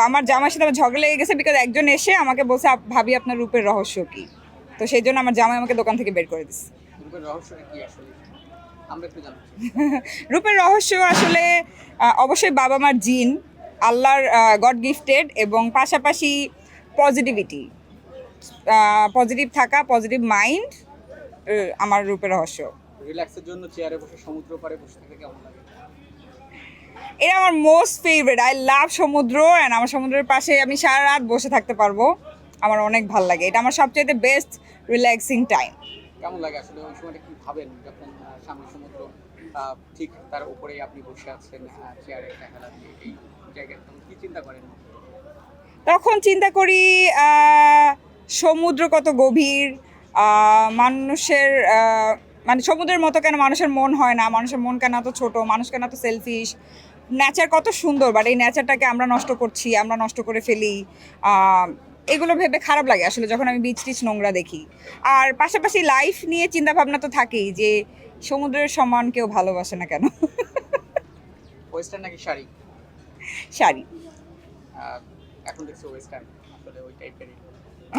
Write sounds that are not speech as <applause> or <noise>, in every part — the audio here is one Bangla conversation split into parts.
আমার জামার সাথে আমার ঝগড়া লেগে গেছে বিকজ একজন এসে আমাকে বলছে ভাবি আপনার রূপের রহস্য কি? তো সেই জন্য আমার জামাই আমাকে দোকান থেকে বের করে দিচ্ছে <laughs> রূপের রহস্য আসলে? অবশ্যই বাবা মার জিন আল্লাহর গড গিফটেড এবং পাশাপাশি পজিটিভিটি পজিটিভ থাকা পজিটিভ মাইন্ড আমার রূপের রহস্য। রিল্যাক্সের জন্য চেয়ারে বসে সমুদ্র পাড়ে বসে থেকে কেমন লাগে? এটা আমার মোস্ট ফেভারিট আই লাভ সমুদ্র অ্যান্ড আমার সমুদ্রের পাশে আমি সারা রাত বসে থাকতে পারব। আমার অনেক ভালো লাগে। এটা আমার সবচেয়ে বেস্ট রিল্যাক্সিং টাইম কেমন লাগে আসলে? ওই সময়টা কি ভাবেন যখন সামনে সমুদ্র ঠিক তার উপরেই আপনি বসে আছেন চেয়ারে দিয়ে এই জায়গায় তখন কি চিন্তা করেন? তখন চিন্তা করি সমুদ্র কত গভীর মানুষের মানে সমুদ্রের মতো কেন মানুষের মন হয় না? মানুষের মন কেন এত ছোট? মানুষ কেন এত সেলফিশ নেচার কত সুন্দর বাট এই নেচারটাকে আমরা নষ্ট করছি আমরা নষ্ট করে ফেলি এগুলো ভেবে খারাপ লাগে আসলে যখন আমি বিচ টিচ নোংরা দেখি। আর পাশাপাশি লাইফ নিয়ে চিন্তা ভাবনা তো থাকেই যে সমুদ্রের সমান কেউ ভালোবাসে না কেন? ওয়েস্টার্ন নাকি শাড়ি? শাড়ি। এখন দেখছি ওয়েস্টার্ন আসলে ওই টাইপেরই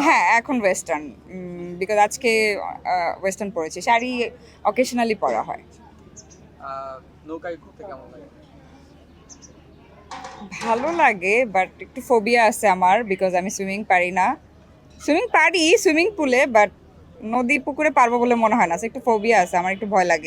হ্যাঁ এখন ওয়েস্টার্ন বিকজ আজকে ওয়েস্টার্ন পরেছি। শাড়ি অকেশনালি পরা হয়। নৌকায় ঘুরতে কেমন লাগে? ভালো লাগে বাট একটু ফোবিয়া আছে আমার বিকজ আমি সুইমিং পারি না। সুইমিং পারি সুইমিং পুলে বাট নদী, পুকুরে পারব বলে মনে হয় না। একটু ফোবিয়া আছে, আমার একটু ভয় লাগে।